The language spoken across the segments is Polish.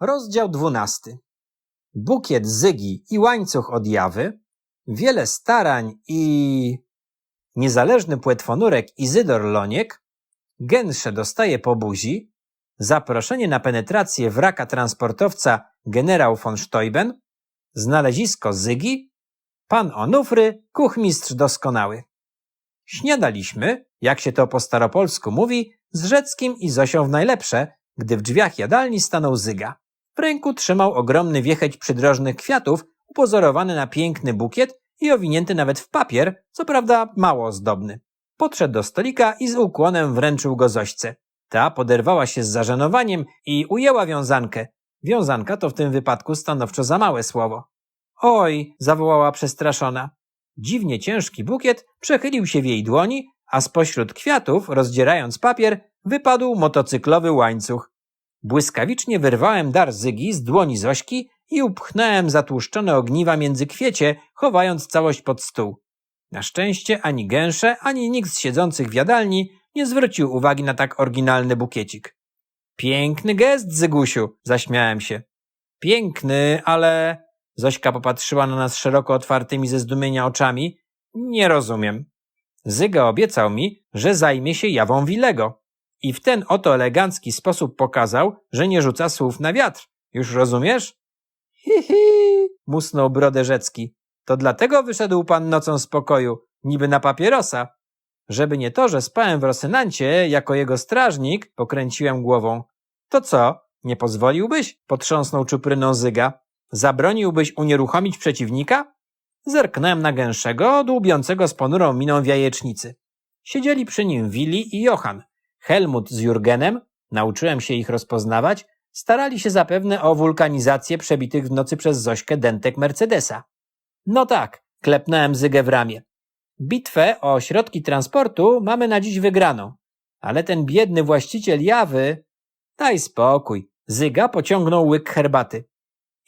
Rozdział dwunasty. Bukiet Zygi i łańcuch od Jawy, wiele starań i... Niezależny płetwonurek Izydor Loniek, Gęsze dostaje po buzi, zaproszenie na penetrację wraka transportowca generał von Steuben, znalezisko Zygi, pan Onufry, kuchmistrz doskonały. Śniadaliśmy, jak się to po staropolsku mówi, z Rzeckim i Zosią w najlepsze, gdy w drzwiach jadalni stanął Zyga. W ręku trzymał ogromny wiecheć przydrożnych kwiatów, upozorowany na piękny bukiet i owinięty nawet w papier, co prawda mało ozdobny. Podszedł do stolika i z ukłonem wręczył go Zośce. Ta poderwała się z zażenowaniem i ujęła wiązankę. Wiązanka to w tym wypadku stanowczo za małe słowo. Oj, zawołała przestraszona. Dziwnie ciężki bukiet przechylił się w jej dłoni, a spośród kwiatów, rozdzierając papier, wypadł motocyklowy łańcuch. Błyskawicznie wyrwałem dar Zygi z dłoni Zośki i upchnąłem zatłuszczone ogniwa między kwiecie, chowając całość pod stół. Na szczęście ani gęsze, ani nikt z siedzących w jadalni nie zwrócił uwagi na tak oryginalny bukiecik. Piękny gest, Zygusiu, zaśmiałem się. Piękny, ale... Zośka popatrzyła na nas szeroko otwartymi ze zdumienia oczami. Nie rozumiem. Zyga obiecał mi, że zajmie się jawą Wilego. I w ten oto elegancki sposób pokazał, że nie rzuca słów na wiatr. Już rozumiesz? Hi, hi, musnął brodę Rzecki. To dlatego wyszedł pan nocą z pokoju, niby na papierosa. Żeby nie to, że spałem w Rosynancie jako jego strażnik, pokręciłem głową. To co, nie pozwoliłbyś? Potrząsnął czupryną Zyga. Zabroniłbyś unieruchomić przeciwnika? Zerknąłem na gęszego, dłubiącego z ponurą miną w jajecznicy. Siedzieli przy nim Willi i Johan. Helmut z Jurgenem, nauczyłem się ich rozpoznawać, starali się zapewne o wulkanizację przebitych w nocy przez Zośkę dentek Mercedesa. No tak, klepnąłem Zygę w ramię. Bitwę o środki transportu mamy na dziś wygraną. Ale ten biedny właściciel Jawy... Daj spokój. Zyga pociągnął łyk herbaty.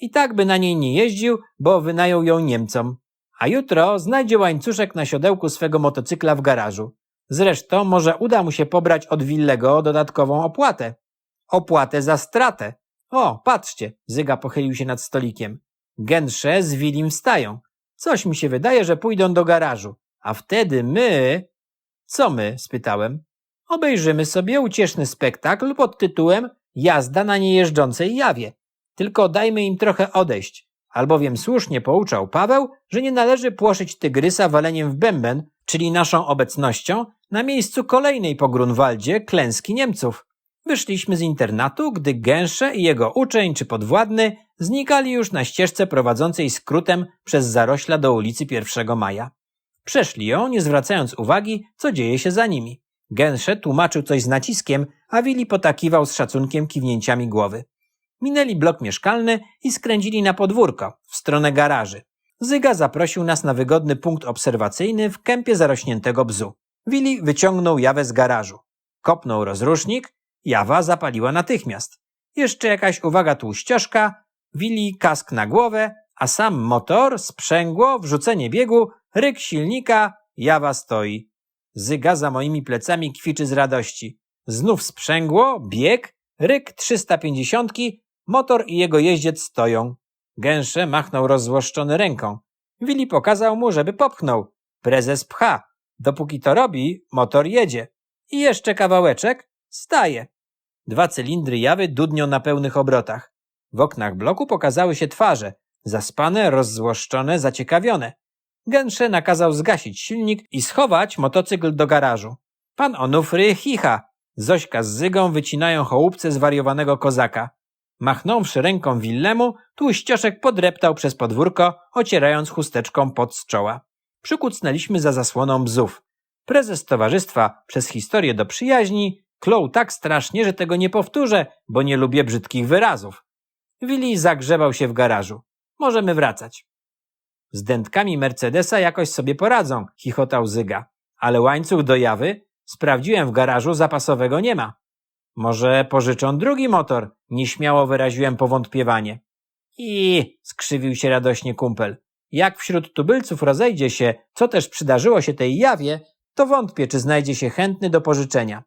I tak by na niej nie jeździł, bo wynajął ją Niemcom. A jutro znajdzie łańcuszek na siodełku swego motocykla w garażu. Zresztą może uda mu się pobrać od Willego dodatkową opłatę. Opłatę za stratę. O, patrzcie, Zyga pochylił się nad stolikiem. Gęsze z Willim wstają. Coś mi się wydaje, że pójdą do garażu. A wtedy my... Co my? spytałem. Obejrzymy sobie ucieszny spektakl pod tytułem Jazda na niejeżdżącej jawie. Tylko dajmy im trochę odejść, albowiem słusznie pouczał Paweł, że nie należy płoszyć tygrysa waleniem w bęben, czyli naszą obecnością, na miejscu kolejnej po Grunwaldzie klęski Niemców. Wyszliśmy z internatu, gdy Gęsze i jego uczeń czy podwładny znikali już na ścieżce prowadzącej skrótem przez zarośla do ulicy 1 Maja. Przeszli ją, nie zwracając uwagi, co dzieje się za nimi. Gęsze tłumaczył coś z naciskiem, a Willi potakiwał z szacunkiem kiwnięciami głowy. Minęli blok mieszkalny i skręcili na podwórko, w stronę garaży. Zyga zaprosił nas na wygodny punkt obserwacyjny w kępie zarośniętego bzu. Willi wyciągnął jawę z garażu. Kopnął rozrusznik, jawa zapaliła natychmiast. Jeszcze jakaś uwaga tłuścioszka, Willi kask na głowę, a sam motor, sprzęgło, wrzucenie biegu, ryk silnika, jawa stoi. Zyga za moimi plecami kwiczy z radości. Znów sprzęgło, bieg, ryk 350, motor i jego jeździec stoją. Gęsze machnął rozzłoszczony ręką. Willi pokazał mu, żeby popchnął. Prezes pcha. Dopóki to robi, motor jedzie. I jeszcze kawałeczek, staje. Dwa cylindry jawy dudnią na pełnych obrotach. W oknach bloku pokazały się twarze, zaspane, rozzłoszczone, zaciekawione. Gęsze nakazał zgasić silnik i schować motocykl do garażu. Pan Onufry chicha. Zośka z Zygą wycinają chołupce zwariowanego kozaka. Machnąwszy ręką Willemu, tłuścioszek podreptał przez podwórko, ocierając chusteczką pod z czoła. Przykucnęliśmy za zasłoną bzów. Prezes towarzystwa przez historię do przyjaźni klął tak strasznie, że tego nie powtórzę, bo nie lubię brzydkich wyrazów. Willi zagrzebał się w garażu. Możemy wracać. Z dętkami Mercedesa jakoś sobie poradzą, chichotał Zyga. Ale łańcuch do jawy? Sprawdziłem w garażu, zapasowego nie ma. Może pożyczą drugi motor? Nieśmiało wyraziłem powątpiewanie. I skrzywił się radośnie kumpel. Jak wśród tubylców rozejdzie się, co też przydarzyło się tej jawie, to wątpię, czy znajdzie się chętny do pożyczenia.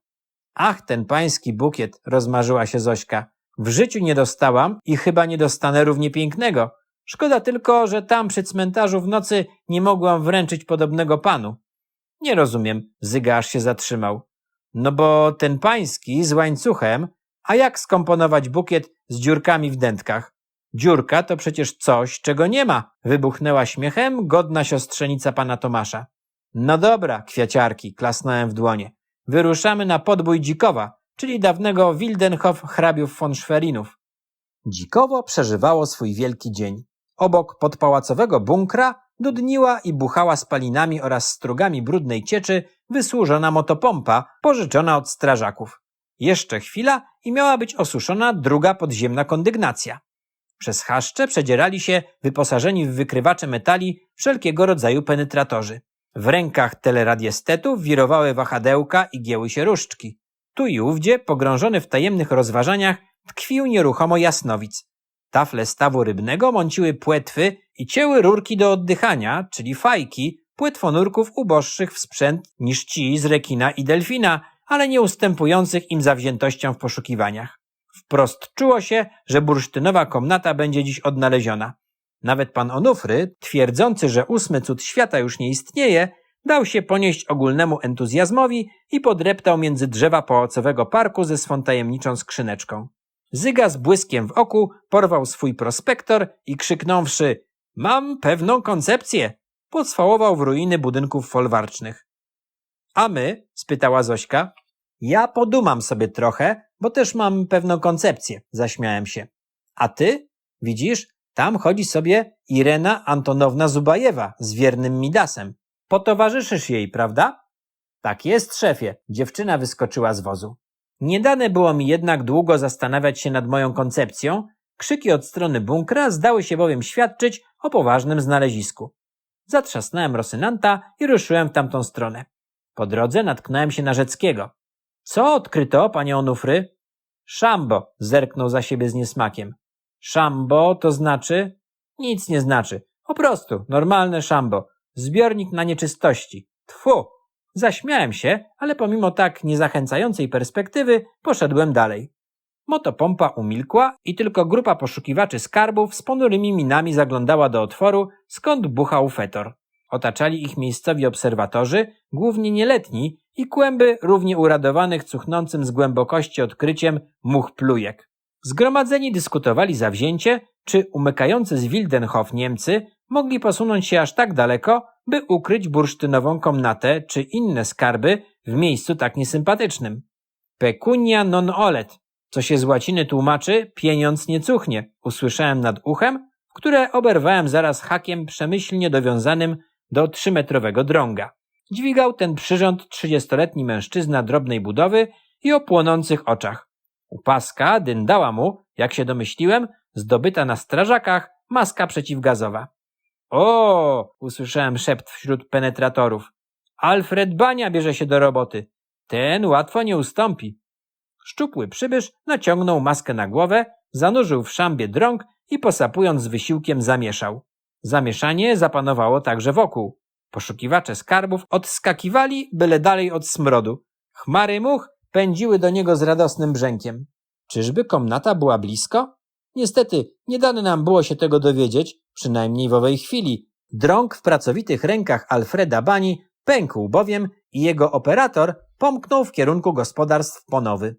Ach, ten pański bukiet, rozmarzyła się Zośka. W życiu nie dostałam i chyba nie dostanę równie pięknego. Szkoda tylko, że tam przy cmentarzu w nocy nie mogłam wręczyć podobnego panu. Nie rozumiem, Zyga aż się zatrzymał. No bo ten pański z łańcuchem, a jak skomponować bukiet z dziurkami w dętkach? Dziurka to przecież coś, czego nie ma, wybuchnęła śmiechem godna siostrzenica pana Tomasza. No dobra, kwiaciarki, klasnąłem w dłonie. Wyruszamy na podbój Dzikowa, czyli dawnego Wildenhof hrabiów von Schwerinów. Dzikowo przeżywało swój wielki dzień. Obok podpałacowego bunkra dudniła i buchała spalinami oraz strugami brudnej cieczy wysłużona motopompa pożyczona od strażaków. Jeszcze chwila i miała być osuszona druga podziemna kondygnacja. Przez chaszcze przedzierali się wyposażeni w wykrywacze metali wszelkiego rodzaju penetratorzy. W rękach teleradiestetów wirowały wahadełka i gieły się różdżki. Tu i ówdzie, pogrążony w tajemnych rozważaniach, tkwił nieruchomo jasnowic. Tafle stawu rybnego mąciły płetwy i cięły rurki do oddychania, czyli fajki, płetwonurków uboższych w sprzęt niż ci z rekina i delfina, ale nie ustępujących im zawziętością w poszukiwaniach. Wprost czuło się, że bursztynowa komnata będzie dziś odnaleziona. Nawet pan Onufry, twierdzący, że ósmy cud świata już nie istnieje, dał się ponieść ogólnemu entuzjazmowi i podreptał między drzewa pałacowego parku ze swą tajemniczą skrzyneczką. Zyga z błyskiem w oku porwał swój prospektor i krzyknąwszy Mam pewną koncepcję! Podswałował w ruiny budynków folwarcznych. A my? spytała Zośka. Ja podumam sobie trochę, bo też mam pewną koncepcję, zaśmiałem się. A ty? Widzisz, tam chodzi sobie Irena Antonowna Zubajewa z wiernym Midasem. Potowarzyszysz jej, prawda? Tak jest, szefie. Dziewczyna wyskoczyła z wozu. Nie dane było mi jednak długo zastanawiać się nad moją koncepcją. Krzyki od strony bunkra zdały się bowiem świadczyć o poważnym znalezisku. Zatrzasnąłem Rosynanta i ruszyłem w tamtą stronę. Po drodze natknąłem się na Rzeckiego. Co odkryto, panie Onufry? Szambo, zerknął za siebie z niesmakiem. Szambo to znaczy? Nic nie znaczy. Po prostu, normalne szambo. Zbiornik na nieczystości. Tfu! Zaśmiałem się, ale pomimo tak niezachęcającej perspektywy poszedłem dalej. Motopompa umilkła i tylko grupa poszukiwaczy skarbów z ponurymi minami zaglądała do otworu, skąd buchał fetor. Otaczali ich miejscowi obserwatorzy, głównie nieletni i kłęby równie uradowanych cuchnącym z głębokości odkryciem much plujek. Zgromadzeni dyskutowali zawzięcie, czy umykający z Wildenhof Niemcy mogli posunąć się aż tak daleko, by ukryć bursztynową komnatę czy inne skarby w miejscu tak niesympatycznym. Pecunia non olet, co się z łaciny tłumaczy pieniądz nie cuchnie, usłyszałem nad uchem, które oberwałem zaraz hakiem przemyślnie dowiązanym do trzymetrowego drąga. Dźwigał ten przyrząd trzydziestoletni mężczyzna drobnej budowy i o płonących oczach. U paska dyndała mu, jak się domyśliłem, zdobyta na strażakach maska przeciwgazowa. O! usłyszałem szept wśród penetratorów. Alfred Bania bierze się do roboty. Ten łatwo nie ustąpi. Szczupły przybysz naciągnął maskę na głowę, zanurzył w szambie drąg i posapując z wysiłkiem zamieszał. Zamieszanie zapanowało także wokół. Poszukiwacze skarbów odskakiwali byle dalej od smrodu. Chmary much pędziły do niego z radosnym brzękiem. Czyżby komnata była blisko? Niestety, nie dane nam było się tego dowiedzieć, przynajmniej w owej chwili. Drąg w pracowitych rękach Alfreda Bani pękł bowiem i jego operator pomknął w kierunku gospodarstw Ponowy.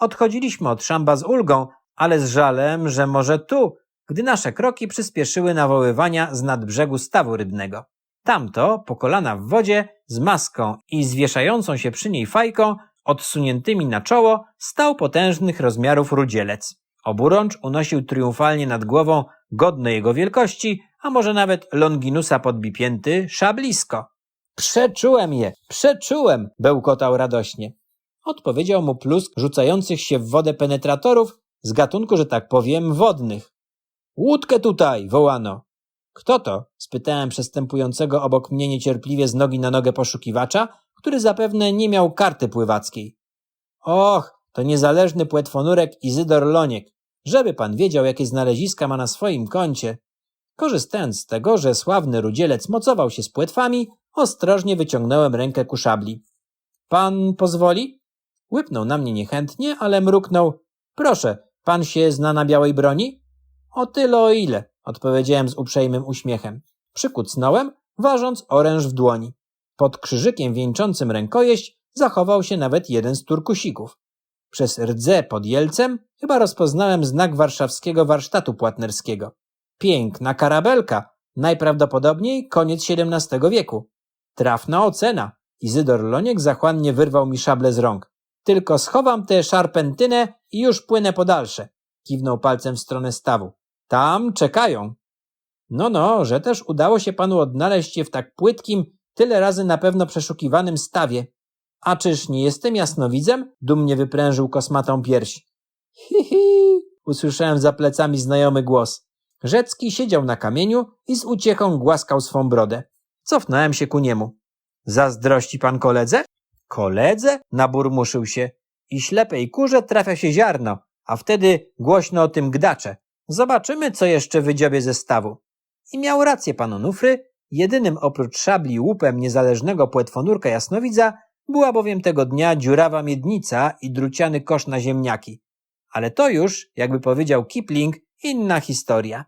Odchodziliśmy od szamba z ulgą, ale z żalem, że może tu, gdy nasze kroki przyspieszyły nawoływania z nadbrzegu stawu rybnego. Tamto, po kolana w wodzie, z maską i zwieszającą się przy niej fajką, odsuniętymi na czoło, stał potężnych rozmiarów rudzielec. Oburącz unosił triumfalnie nad głową godny jego wielkości, a może nawet Longinusa podbipięty, szablisko. Przeczułem je, przeczułem, bełkotał radośnie. Odpowiedział mu plusk rzucających się w wodę penetratorów z gatunku, że tak powiem, wodnych. Łódkę tutaj, wołano. Kto to? spytałem przestępującego obok mnie niecierpliwie z nogi na nogę poszukiwacza, który zapewne nie miał karty pływackiej. Och, to niezależny płetwonurek Izydor Loniek. Żeby pan wiedział, jakie znaleziska ma na swoim koncie. Korzystając z tego, że sławny rudzielec mocował się z płetwami, ostrożnie wyciągnąłem rękę ku szabli. Pan pozwoli? Łypnął na mnie niechętnie, ale mruknął. Proszę, Pan się zna na białej broni? O tyle o ile, odpowiedziałem z uprzejmym uśmiechem. Przykucnąłem, ważąc oręż w dłoni. Pod krzyżykiem wieńczącym rękojeść zachował się nawet jeden z turkusików. Przez rdze pod Jelcem chyba rozpoznałem znak warszawskiego warsztatu płatnerskiego. Piękna karabelka, najprawdopodobniej koniec XVII wieku. Trafna ocena. Izydor Loniek zachłannie wyrwał mi szable z rąk. Tylko schowam tę szarpentynę i już płynę po dalsze. Kiwnął palcem w stronę stawu. Tam czekają. No, no, że też udało się panu odnaleźć się w tak płytkim, tyle razy na pewno przeszukiwanym stawie. A czyż nie jestem jasnowidzem? Dumnie wyprężył kosmatą pierś. Hi, hi, usłyszałem za plecami znajomy głos. Rzecki siedział na kamieniu i z uciechą głaskał swą brodę. Cofnąłem się ku niemu. Zazdrości pan koledze? Koledze? Naburmuszył się. I ślepej kurze trafia się ziarno, a wtedy głośno o tym gdacze. Zobaczymy, co jeszcze wydziobie ze stawu. I miał rację pan Onufry, jedynym oprócz szabli łupem niezależnego płetwonurka jasnowidza była bowiem tego dnia dziurawa miednica i druciany kosz na ziemniaki. Ale to już, jakby powiedział Kipling, inna historia.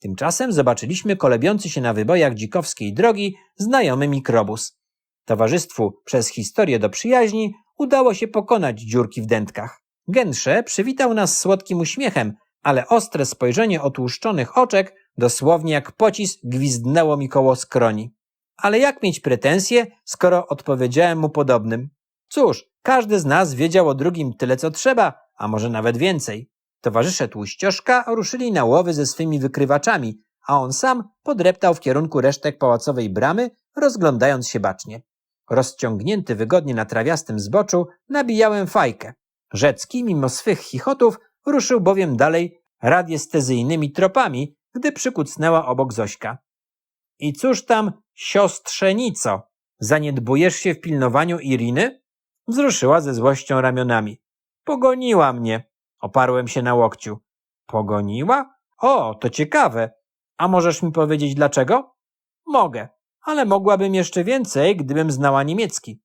Tymczasem zobaczyliśmy kolebiący się na wybojach dzikowskiej drogi znajomy mikrobus. Towarzystwu przez historię do przyjaźni udało się pokonać dziurki w dętkach. Gęsze przywitał nas słodkim uśmiechem, ale ostre spojrzenie otłuszczonych oczek dosłownie jak pocisk gwizdnęło mi koło skroni. Ale jak mieć pretensje, skoro odpowiedziałem mu podobnym? Cóż, każdy z nas wiedział o drugim tyle co trzeba, a może nawet więcej. Towarzysze tłuścioszka ruszyli na łowy ze swymi wykrywaczami, a on sam podreptał w kierunku resztek pałacowej bramy, rozglądając się bacznie. Rozciągnięty wygodnie na trawiastym zboczu, nabijałem fajkę. Rzecki, mimo swych chichotów, ruszył bowiem dalej radiestezyjnymi tropami, gdy przykucnęła obok Zośka. I cóż tam, siostrzenico, zaniedbujesz się w pilnowaniu Iriny? Wzruszyła ze złością ramionami. Pogoniła mnie. Oparłem się na łokciu. Pogoniła? O, to ciekawe. A możesz mi powiedzieć dlaczego? Mogę, ale mogłabym jeszcze więcej, gdybym znała niemiecki.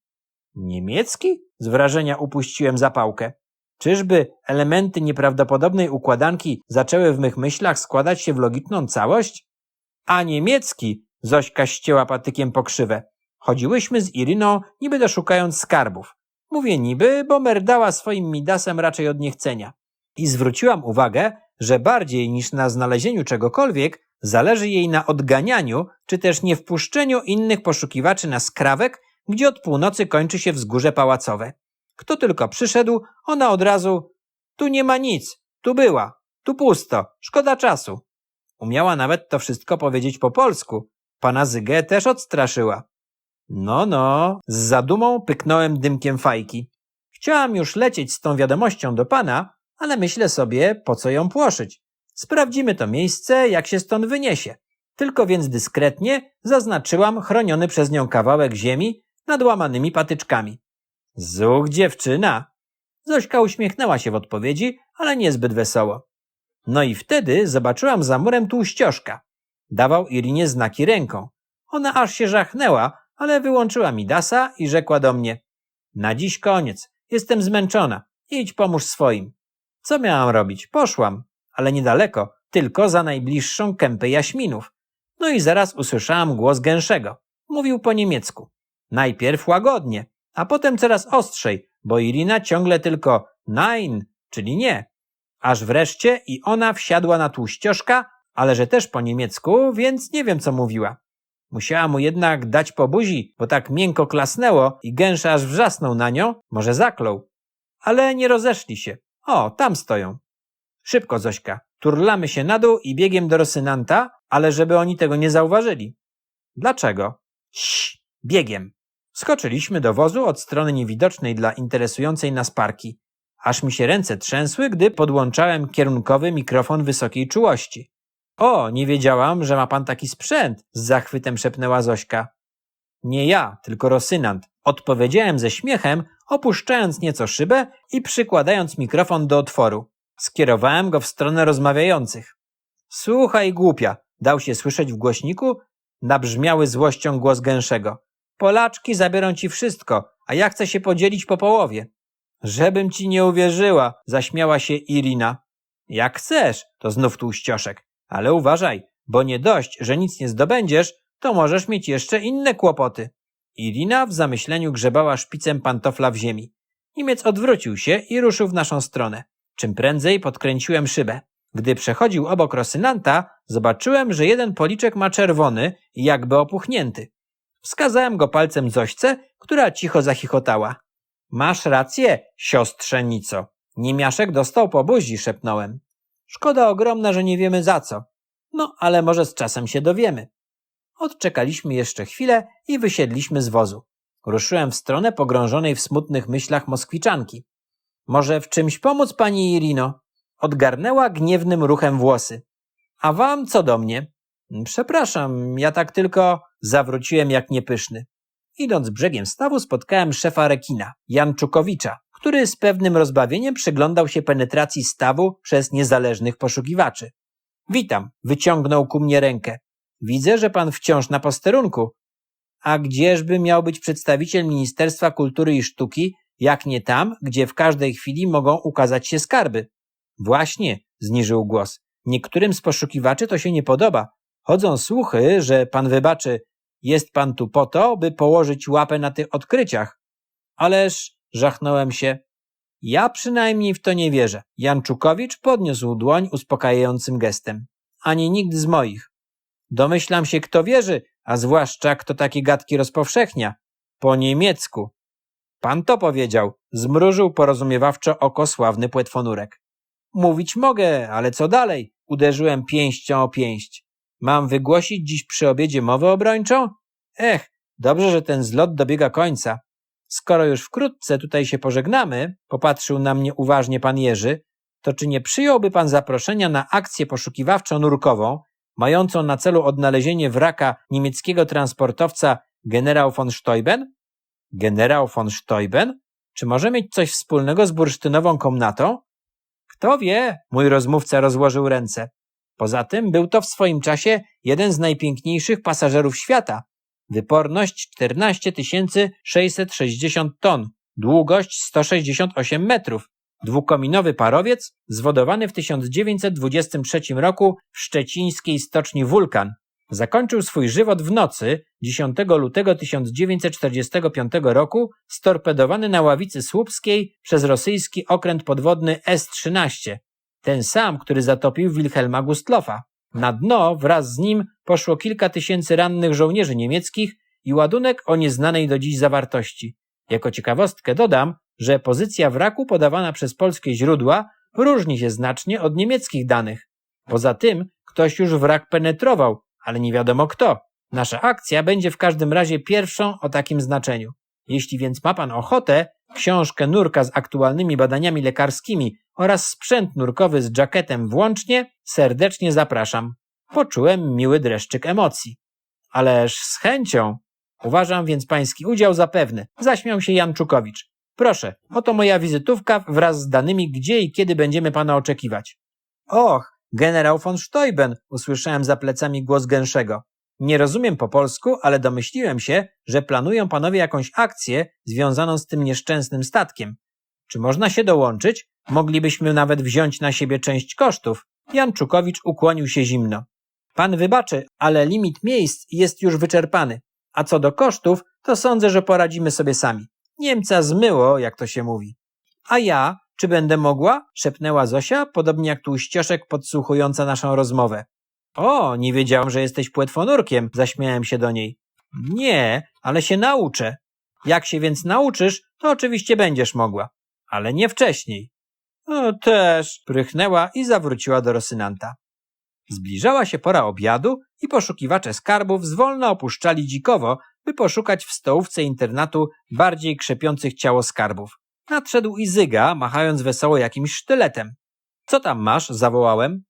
Niemiecki? Z wrażenia upuściłem zapałkę. Czyżby elementy nieprawdopodobnej układanki zaczęły w mych myślach składać się w logiczną całość? A niemiecki, Zośka ścięła patykiem pokrzywę. Chodziłyśmy z Iryną, niby doszukając skarbów. Mówię niby, bo merdała swoim midasem raczej od niechcenia. I zwróciłam uwagę, że bardziej niż na znalezieniu czegokolwiek, zależy jej na odganianiu, czy też nie wpuszczeniu innych poszukiwaczy na skrawek, gdzie od północy kończy się wzgórze pałacowe. Kto tylko przyszedł, ona od razu tu nie ma nic, tu była, tu pusto, szkoda czasu. Umiała nawet to wszystko powiedzieć po polsku. Pana Zygę też odstraszyła. No, no, z zadumą pyknąłem dymkiem fajki. Chciałam już lecieć z tą wiadomością do pana, ale myślę sobie, po co ją płoszyć. Sprawdzimy to miejsce, jak się stąd wyniesie. Tylko więc dyskretnie zaznaczyłam chroniony przez nią kawałek ziemi nad łamanymi patyczkami. Zuch, dziewczyna! Zośka uśmiechnęła się w odpowiedzi, ale niezbyt wesoło. No i wtedy zobaczyłam za murem tłuścioszka. Dawał Irinie znaki ręką. Ona aż się żachnęła, ale wyłączyła mi dasa i rzekła do mnie. Na dziś koniec. Jestem zmęczona. Idź pomóż swoim. Co miałam robić? Poszłam, ale niedaleko, tylko za najbliższą kępę jaśminów. No i zaraz usłyszałam głos gęszego. Mówił po niemiecku. Najpierw łagodnie, a potem coraz ostrzej, bo Irina ciągle tylko nein, czyli nie. Aż wreszcie i ona wsiadła na tłuścioszka, ale że też po niemiecku, więc nie wiem co mówiła. Musiała mu jednak dać po buzi, bo tak miękko klasnęło i gęsza aż wrzasnął na nią, może zaklął. Ale nie rozeszli się. O, tam stoją. Szybko, Zośka. Turlamy się na dół i biegiem do Rosynanta, ale żeby oni tego nie zauważyli. Dlaczego? Ś, biegiem. Skoczyliśmy do wozu od strony niewidocznej dla interesującej nas parki. Aż mi się ręce trzęsły, gdy podłączałem kierunkowy mikrofon wysokiej czułości. O, nie wiedziałam, że ma pan taki sprzęt, z zachwytem szepnęła Zośka. Nie ja, tylko Rosynant. Odpowiedziałem ze śmiechem, opuszczając nieco szybę i przykładając mikrofon do otworu. Skierowałem go w stronę rozmawiających. Słuchaj, głupia, dał się słyszeć w głośniku nabrzmiały złością głos gęszego. Polaczki zabiorą ci wszystko, a ja chcę się podzielić po połowie. Żebym ci nie uwierzyła, zaśmiała się Irina. Jak chcesz, to znów tłuścioszek. Ale uważaj, bo nie dość, że nic nie zdobędziesz, to możesz mieć jeszcze inne kłopoty. Irina w zamyśleniu grzebała szpicem pantofla w ziemi. Niemiec odwrócił się i ruszył w naszą stronę. Czym prędzej podkręciłem szybę. Gdy przechodził obok Rosynanta, zobaczyłem, że jeden policzek ma czerwony jakby opuchnięty. Wskazałem go palcem Zośce, która cicho zachichotała. Masz rację, siostrzenico. Niemiaszek dostał po buzi, szepnąłem. Szkoda ogromna, że nie wiemy za co. No, ale może z czasem się dowiemy. Odczekaliśmy jeszcze chwilę i wysiedliśmy z wozu. Ruszyłem w stronę pogrążonej w smutnych myślach moskwiczanki. Może w czymś pomóc pani Irino? Odgarnęła gniewnym ruchem włosy. A wam co do mnie? Przepraszam, ja tak tylko zawróciłem jak niepyszny. Idąc brzegiem stawu spotkałem szefa rekina, Janczukowicza, który z pewnym rozbawieniem przyglądał się penetracji stawu przez niezależnych poszukiwaczy. Witam, wyciągnął ku mnie rękę. Widzę, że pan wciąż na posterunku. A gdzieżby miał być przedstawiciel Ministerstwa Kultury i Sztuki, jak nie tam, gdzie w każdej chwili mogą ukazać się skarby? Właśnie, zniżył głos. Niektórym z poszukiwaczy to się nie podoba. Chodzą słuchy, że pan wybaczy, jest pan tu po to, by położyć łapę na tych odkryciach. Ależ, żachnąłem się. Ja przynajmniej w to nie wierzę. Janczukowicz podniósł dłoń uspokajającym gestem. Ani nikt z moich. Domyślam się, kto wierzy, a zwłaszcza kto takie gadki rozpowszechnia. Po niemiecku. Pan to powiedział, zmrużył porozumiewawczo oko sławny płetwonurek. Mówić mogę, ale co dalej? Uderzyłem pięścią o pięść. Mam wygłosić dziś przy obiedzie mowę obrończą? Ech, dobrze, że ten zlot dobiega końca. Skoro już wkrótce tutaj się pożegnamy, popatrzył na mnie uważnie pan Jerzy, to czy nie przyjąłby pan zaproszenia na akcję poszukiwawczo-nurkową, mającą na celu odnalezienie wraka niemieckiego transportowca generał von Steuben? Generał von Steuben? Czy może mieć coś wspólnego z bursztynową komnatą? Kto wie, mój rozmówca rozłożył ręce. Poza tym był to w swoim czasie jeden z najpiękniejszych pasażerów świata. Wyporność 14 660 ton, długość 168 metrów. Dwukominowy parowiec zwodowany w 1923 roku w szczecińskiej stoczni Wulkan. Zakończył swój żywot w nocy 10 lutego 1945 roku storpedowany na ławicy słupskiej przez rosyjski okręt podwodny S-13, ten sam, który zatopił Wilhelma Gustlofa. Na dno wraz z nim poszło kilka tysięcy rannych żołnierzy niemieckich i ładunek o nieznanej do dziś zawartości. Jako ciekawostkę dodam, że pozycja wraku podawana przez polskie źródła różni się znacznie od niemieckich danych. Poza tym ktoś już wrak penetrował, ale nie wiadomo kto. Nasza akcja będzie w każdym razie pierwszą o takim znaczeniu. Jeśli więc ma pan ochotę, książkę nurka z aktualnymi badaniami lekarskimi oraz sprzęt nurkowy z jacketem włącznie, serdecznie zapraszam. Poczułem miły dreszczyk emocji. Ależ z chęcią. Uważam więc pański udział za pewny. Zaśmiał się Janczukowicz. Proszę, oto moja wizytówka wraz z danymi, gdzie i kiedy będziemy pana oczekiwać. Och, generał von Steuben, usłyszałem za plecami głos gęszego. Nie rozumiem po polsku, ale domyśliłem się, że planują panowie jakąś akcję związaną z tym nieszczęsnym statkiem. Czy można się dołączyć? Moglibyśmy nawet wziąć na siebie część kosztów. Janczukowicz ukłonił się zimno. Pan wybaczy, ale limit miejsc jest już wyczerpany. A co do kosztów, to sądzę, że poradzimy sobie sami. Niemca zmyło, jak to się mówi. A ja, czy będę mogła? szepnęła Zosia, podobnie jak tłuścioszek podsłuchująca naszą rozmowę. O, nie wiedziałam, że jesteś płetwonurkiem, zaśmiałem się do niej. Nie, ale się nauczę. Jak się więc nauczysz, to oczywiście będziesz mogła. Ale nie wcześniej. O, też, prychnęła i zawróciła do Rosynanta. Zbliżała się pora obiadu i poszukiwacze skarbów zwolna opuszczali dzikowo, by poszukać w stołówce internatu bardziej krzepiących ciało skarbów. Nadszedł i Zyga, machając wesoło jakimś sztyletem. Co tam masz? zawołałem.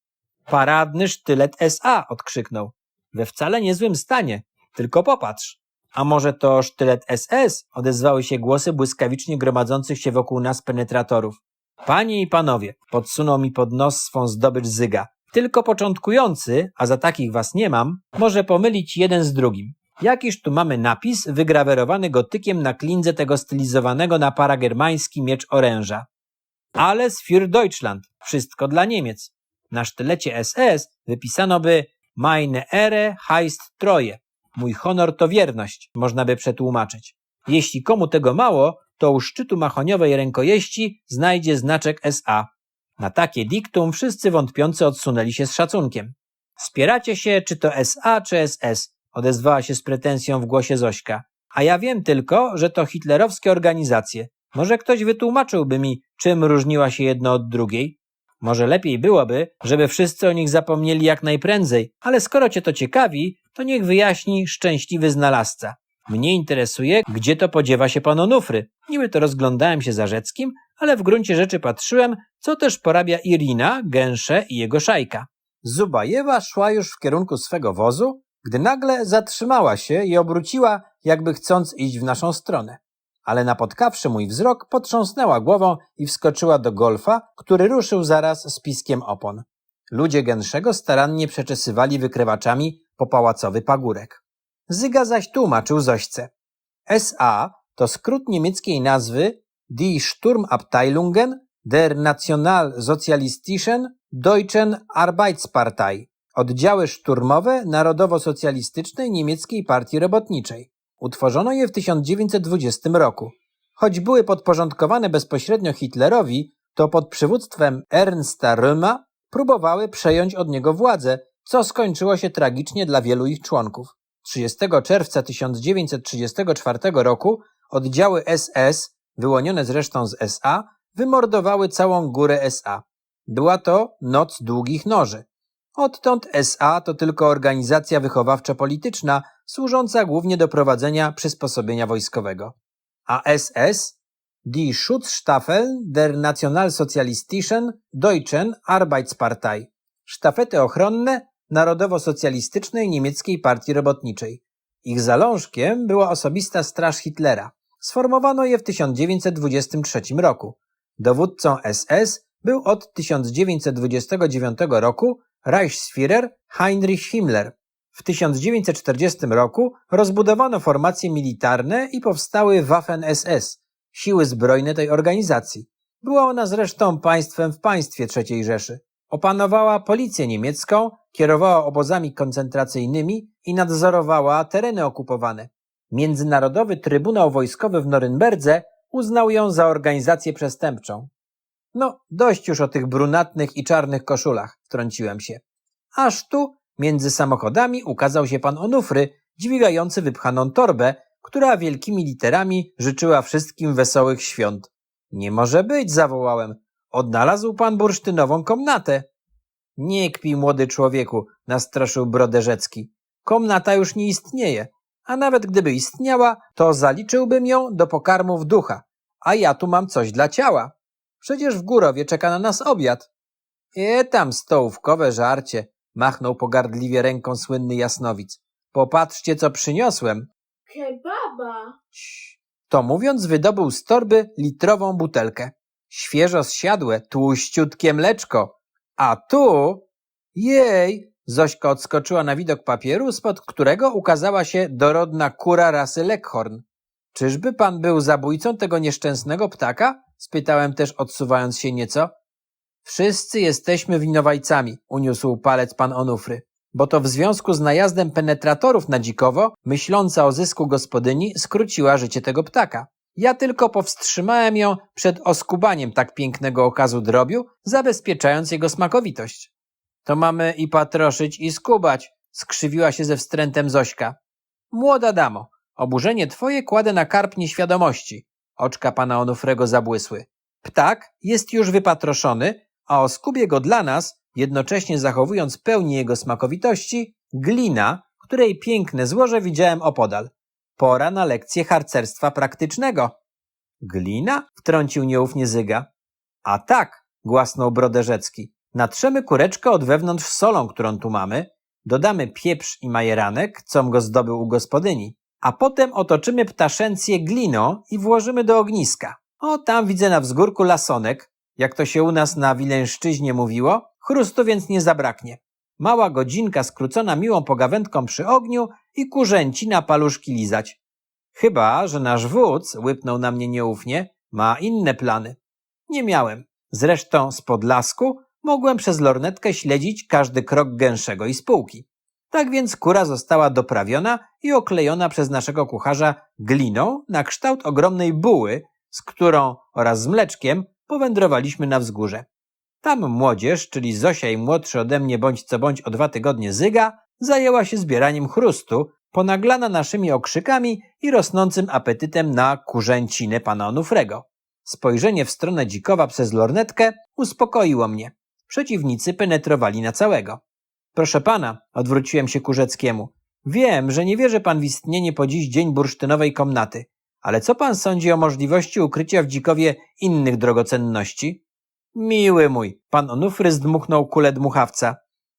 Paradny sztylet SA, odkrzyknął. We wcale niezłym stanie, tylko popatrz. A może to sztylet SS? Odezwały się głosy błyskawicznie gromadzących się wokół nas penetratorów. Panie i panowie, podsunął mi pod nos swą zdobycz Zyga. Tylko początkujący, a za takich was nie mam, może pomylić jeden z drugim. Jakiż tu mamy napis wygrawerowany gotykiem na klindze tego stylizowanego na paragermański miecz oręża. Alles für Deutschland. Wszystko dla Niemiec. Na sztylecie SS wypisano by Meine Ehre heißt Treue. Mój honor to wierność, można by przetłumaczyć. Jeśli komu tego mało, to u szczytu mahoniowej rękojeści znajdzie znaczek SA. Na takie diktum wszyscy wątpiący odsunęli się z szacunkiem. Spieracie się, czy to SA, czy SS, odezwała się z pretensją w głosie Zośka. A ja wiem tylko, że to hitlerowskie organizacje. Może ktoś wytłumaczyłby mi, czym różniła się jedna od drugiej? Może lepiej byłoby, żeby wszyscy o nich zapomnieli jak najprędzej, ale skoro cię to ciekawi, to niech wyjaśni szczęśliwy znalazca. Mnie interesuje, gdzie to podziewa się pan Onufry. Niby to rozglądałem się za Rzeckim, ale w gruncie rzeczy patrzyłem, co też porabia Irina, Gęsze i jego szajka. Zubajewa szła już w kierunku swego wozu, gdy nagle zatrzymała się i obróciła, jakby chcąc iść w naszą stronę. Ale napotkawszy mój wzrok, potrząsnęła głową i wskoczyła do golfa, który ruszył zaraz z piskiem opon. Ludzie Gęszego starannie przeczesywali wykrywaczami popałacowy pagórek. Zyga zaś tłumaczył Zośce. SA to skrót niemieckiej nazwy Die Sturmabteilungen der Nationalsozialistischen Deutschen Arbeitspartei, oddziały szturmowe Narodowo-Socjalistycznej Niemieckiej Partii Robotniczej. Utworzono je w 1920 roku. Choć były podporządkowane bezpośrednio Hitlerowi, to pod przywództwem Ernsta Röma próbowały przejąć od niego władzę, co skończyło się tragicznie dla wielu ich członków. 30 czerwca 1934 roku oddziały SS, wyłonione zresztą z SA, wymordowały całą górę SA. Była to noc długich noży. Odtąd SA to tylko organizacja wychowawczo-polityczna, służąca głównie do prowadzenia przysposobienia wojskowego. A SS Die Schutzstaffel der Nationalsozialistischen Deutschen Arbeitspartei. Sztafety ochronne Narodowo-Socjalistycznej Niemieckiej Partii Robotniczej. Ich zalążkiem była osobista straż Hitlera. Sformowano je w 1923 roku. Dowódcą SS był od 1929 roku Reichsführer Heinrich Himmler. W 1940 roku rozbudowano formacje militarne i powstały Waffen-SS, siły zbrojne tej organizacji. Była ona zresztą państwem w państwie III Rzeszy. Opanowała policję niemiecką, kierowała obozami koncentracyjnymi i nadzorowała tereny okupowane. Międzynarodowy Trybunał Wojskowy w Norymberdze uznał ją za organizację przestępczą. No, dość już o tych brunatnych i czarnych koszulach, wtrąciłem się. Aż tu, między samochodami, ukazał się pan Onufry, dźwigający wypchaną torbę, która wielkimi literami życzyła wszystkim wesołych świąt. Nie może być, zawołałem. Odnalazł pan bursztynową komnatę. Nie kpij, młody człowieku, nastraszył Broderzecki. Komnata już nie istnieje, a nawet gdyby istniała, to zaliczyłbym ją do pokarmów ducha, a ja tu mam coś dla ciała. Przecież w Górowie czeka na nas obiad. E tam stołówkowe żarcie, machnął pogardliwie ręką słynny jasnowic. Popatrzcie, co przyniosłem. Kebaba. Cii. To mówiąc, wydobył z torby litrową butelkę. Świeżo zsiadłe, tłuściutkie mleczko. A tu... Jej! Zośka odskoczyła na widok papieru, spod którego ukazała się dorodna kura rasy Leckhorn. Czyżby pan był zabójcą tego nieszczęsnego ptaka? spytałem też odsuwając się nieco. Wszyscy jesteśmy winowajcami, uniósł palec pan Onufry. Bo to w związku z najazdem penetratorów na dzikowo, myśląca o zysku gospodyni, skróciła życie tego ptaka. Ja tylko powstrzymałem ją przed oskubaniem tak pięknego okazu drobiu, zabezpieczając jego smakowitość. To mamy i patroszyć, i skubać, skrzywiła się ze wstrętem Zośka. Młoda damo, oburzenie twoje kładę na karp nieświadomości. Oczka pana Onufrego zabłysły. Ptak jest już wypatroszony, a oskubie go dla nas, jednocześnie zachowując pełni jego smakowitości, glina, której piękne złoże widziałem opodal. Pora na lekcję harcerstwa praktycznego. Glina? wtrącił nieufnie Zyga. A tak, głasnął Broderzecki. Natrzemy kureczkę od wewnątrz solą, którą tu mamy, dodamy pieprz i majeranek, com go zdobył u gospodyni, a potem otoczymy ptaszęcję gliną i włożymy do ogniska. O, tam widzę na wzgórku lasonek, jak to się u nas na Wileńszczyźnie mówiło, chrustu więc nie zabraknie. Mała godzinka skrócona miłą pogawędką przy ogniu i kurzęci na paluszki lizać. Chyba, że nasz wódz, łypnął na mnie nieufnie, ma inne plany. Nie miałem. Zresztą z podlasku mogłem przez lornetkę śledzić każdy krok gęszego i spółki. Tak więc kura została doprawiona i oklejona przez naszego kucharza gliną na kształt ogromnej buły, z którą oraz z mleczkiem powędrowaliśmy na wzgórze. Tam młodzież, czyli Zosia i młodszy ode mnie bądź co bądź o dwa tygodnie Zyga, zajęła się zbieraniem chrustu, ponaglana naszymi okrzykami i rosnącym apetytem na kurzęcinę pana Onufrego. Spojrzenie w stronę dzikowa przez lornetkę uspokoiło mnie. Przeciwnicy penetrowali na całego. Proszę pana, odwróciłem się ku Rzeckiemu. Wiem, że nie wierzy pan w istnienie po dziś dzień bursztynowej komnaty, ale co pan sądzi o możliwości ukrycia w dzikowie innych drogocenności? Miły mój, pan Onufry zdmuchnął kulę dmuchawca.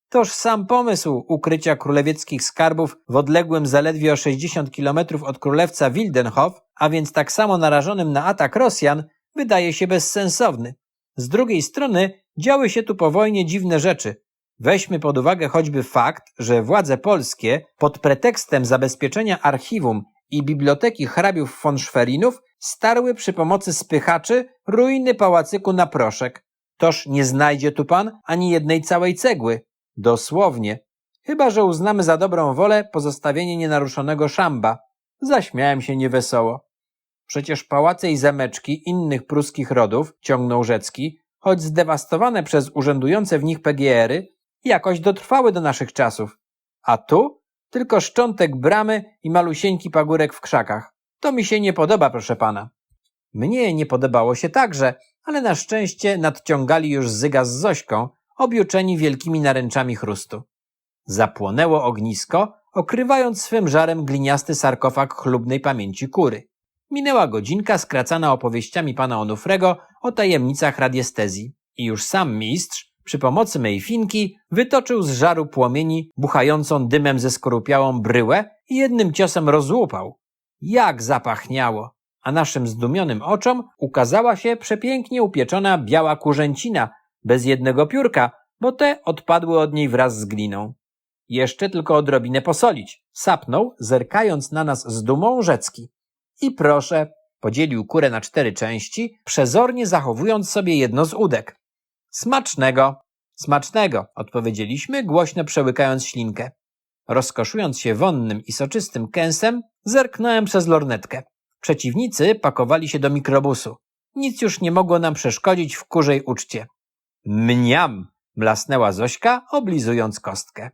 Toż sam pomysł ukrycia królewieckich skarbów w odległym zaledwie o 60 kilometrów od królewca Wildenhof, a więc tak samo narażonym na atak Rosjan, wydaje się bezsensowny. Z drugiej strony działy się tu po wojnie dziwne rzeczy. Weźmy pod uwagę choćby fakt, że władze polskie pod pretekstem zabezpieczenia archiwum i biblioteki hrabiów von Schwerinów starły przy pomocy spychaczy ruiny pałacyku na proszek. Toż nie znajdzie tu pan ani jednej całej cegły. Dosłownie. Chyba, że uznamy za dobrą wolę pozostawienie nienaruszonego szamba. Zaśmiałem się niewesoło. Przecież pałace i zameczki innych pruskich rodów, ciągnął Rzecki, choć zdewastowane przez urzędujące w nich PGR-y, jakoś dotrwały do naszych czasów. A tu tylko szczątek bramy i malusieńki pagórek w krzakach. To mi się nie podoba, proszę pana. Mnie nie podobało się także, ale na szczęście nadciągali już Zyga z Zośką, objuczeni wielkimi naręczami chrustu. Zapłonęło ognisko, okrywając swym żarem gliniasty sarkofag chlubnej pamięci kury. Minęła godzinka skracana opowieściami pana Onufrego o tajemnicach radiestezji i już sam mistrz, przy pomocy mej finki, wytoczył z żaru płomieni buchającą dymem ze skorupiałą bryłę i jednym ciosem rozłupał. Jak zapachniało! A naszym zdumionym oczom ukazała się przepięknie upieczona biała kurzęcina, bez jednego piórka, bo te odpadły od niej wraz z gliną. Jeszcze tylko odrobinę posolić, sapnął, zerkając na nas z dumą Rzecki. I proszę, podzielił kurę na cztery części, przezornie zachowując sobie jedno z udek. Smacznego! Smacznego! odpowiedzieliśmy, głośno przełykając ślinkę. Rozkoszując się wonnym i soczystym kęsem, zerknąłem przez lornetkę. Przeciwnicy pakowali się do mikrobusu. Nic już nie mogło nam przeszkodzić w kurzej uczcie. Mniam! mlasnęła Zośka, oblizując kostkę.